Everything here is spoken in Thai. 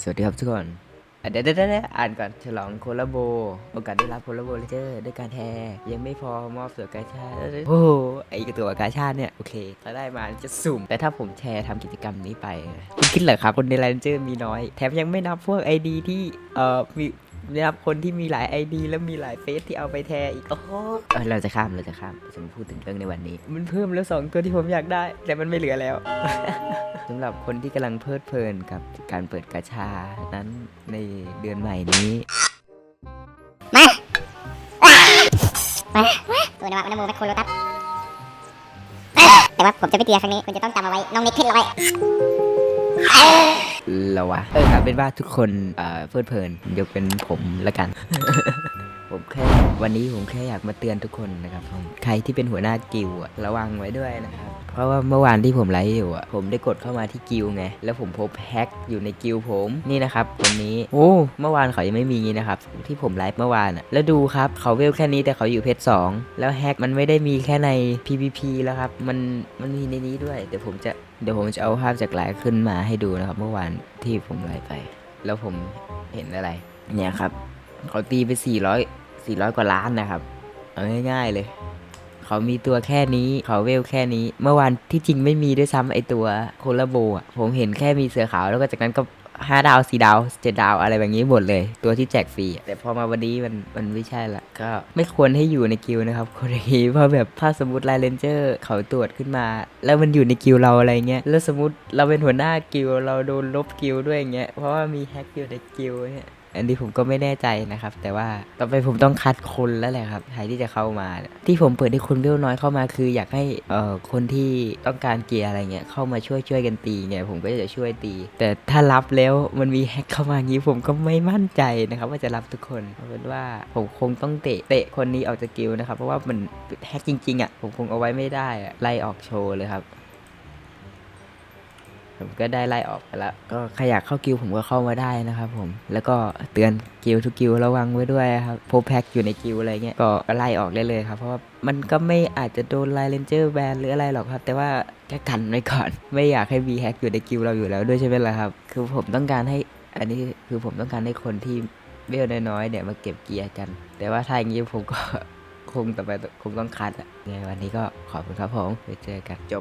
สวัสดีครับทุกคนเดี๋ยวเดี๋ยวเดี๋ยวอ่านก่อนฉลองโคลาโบ โอกาสได้รับโคลาโบเลเจอร์ด้วยการแทยังไม่พอมอบส่วกาชาโอ้ไอตัวกาชาเนี่ย โอเคถ้าได้มาจะสุ่ม แต่ถ้าผมแชร์ทำกิจกรรมนี้ไป คุณคิดเหรอครับคนในแลนเจอร์มีน้อย แถมยังไม่นับพวก ID ที่เอ่อมี ไม่นับคนที่มีหลาย ID แล้วมีหลายเฟซที่เอาไปแทอีกโอ้โหเออเราจะข้ามเราจะข้ามจะมาพูดถึงเรื่องในวันนี้ มันเพิ่มแล้วสองตัวที่ผมอยากได้ แต่มันไม่เหลือแล้ว สำหรับคนที่กำลังเพลิดเพลินกับการเปิดกาชานั้นในเดือนใหม่นี้ตัวนวัตนโมแมคโครโลตัสแต่ว่าผมจะไม่เตียครั้งนี้ คุณจะต้องจำเอาไว้ น้องนิกขึ้นเอาไว้ แล้ววะเออครับเป็นว่าทุกคนเอ่อเพลิดเพลินยกเป็นผมละกัน ผมแค่วันนี้ผมแค่อยากมาเตือนทุกคนนะครับผมใครที่เป็นหัวหน้ากิลด์อะระวังไว้ด้วยนะครับ เพราะว่าเมื่อวานที่ผมไลฟ์อยู่อะผมได้กดเข้ามาที่กิลด์ไง แล้วผมพบแฮกอยู่ในกิลด์ผมนี่นะครับคนนี้โอ้เมื่อวานเขายังไม่มีงี้นะครับ ที่ผมไลฟ์เมื่อวานอะแล้วดูครับเขาเวลแค่นี้แต่เขาอยู่เพชรสองแล้วแฮกมันไม่ได้มีแค่ใน PVP แล้วครับ มันมันมีในนี้ด้วยเดี๋ยวผมจะ เดี๋ยวผมจะเอาภาพจากไลฟ์ขึ้นมาให้ดูนะครับ เมื่อวานที่ผมไลฟ์ไป แล้วผมเห็นอะไร เนี่ยครับเขาตีไป 400 400 กว่าล้านนะครับ เอาง่ายๆเลย เขามีตัวแค่นี้เขาเวลแค่นี้ เมื่อวานที่จริงไม่มีด้วยซ้ำไอตัวโคลาโบอะผมเห็นแค่มีเสือขาวแล้วก็จากนั้นก็ ห้าดาวสี่ดาวเจ็ดาวอะไรแบบนี้หมดเลย ตัวที่แจกฟรีแต่พอมาวันนี้มันมันไม่ใช่ละก็ไม่ควรให้อยู่ในกิวนะครับคนนี้เพราะแบบถ้าสมมติไลเลนเจอร์เขาตรวจขึ้นมา แล้วมันอยู่ในกิวเราอะไรเงี้ยแล้วสมมติเราเป็นหัวหน้ากิวเราโดนลบกิวด้วยอย่างเงี้ยเพราะว่ามีแฮกอยู่ในกิวเนี่ย อันนี้ผมก็ไม่แน่ใจนะครับ แต่ว่าต่อไปผมต้องคัดคนแล้วแหละครับใครที่จะเข้ามา ที่ผมเปิดให้คนเวลน้อยเข้ามาคือ อยากให้เอ่อคนที่ต้องการเกียร์อะไรเงี้ยเข้ามาช่วยช่วยกันตีไงผมก็จะช่วยตี แต่ถ้ารับแล้วมันมีแฮกเข้ามางี้ผมก็ไม่มั่นใจนะครับ ว่าจะรับทุกคนเอาเป็นว่าผมคงต้องเตะเตะคนนี้ออกจากกิลนะครับเพราะว่ามันแฮกจริงๆอะผมคงเอาไว้ไม่ได้อะไล่ออกโชว์เลยครับ ผมก็ได้ไล่ออกไปแล้ว ก็ใครอยากเข้ากิลผมก็เข้ามาได้นะครับผม แล้วก็เตือนกิลทุกกิลระวังไว้ด้วยครับพบแพ็กอยู่ในกิลอะไรเงี้ย ก็ไล่ออกได้เลยครับ เพราะว่ามันก็ไม่อาจจะโดนไลเลนเจอร์แบนหรืออะไรหรอกครับ แต่ว่าแค่กันไว้ก่อน ไม่อยากให้มีแฮกอยู่ในกิลเราอยู่แล้วด้วยใช่ไหมล่ะครับ คือผมต้องการให้ อันนี้คือผมต้องการให้คนที่เวลน้อยๆเนี่ยมาเก็บเกียร์กัน แต่ว่าถ้าอย่างนี้ผมก็คงต่อไปคงต้องคัดอะไงวันนี้ก็ขอบคุณครับผม ไปเจอกันจบ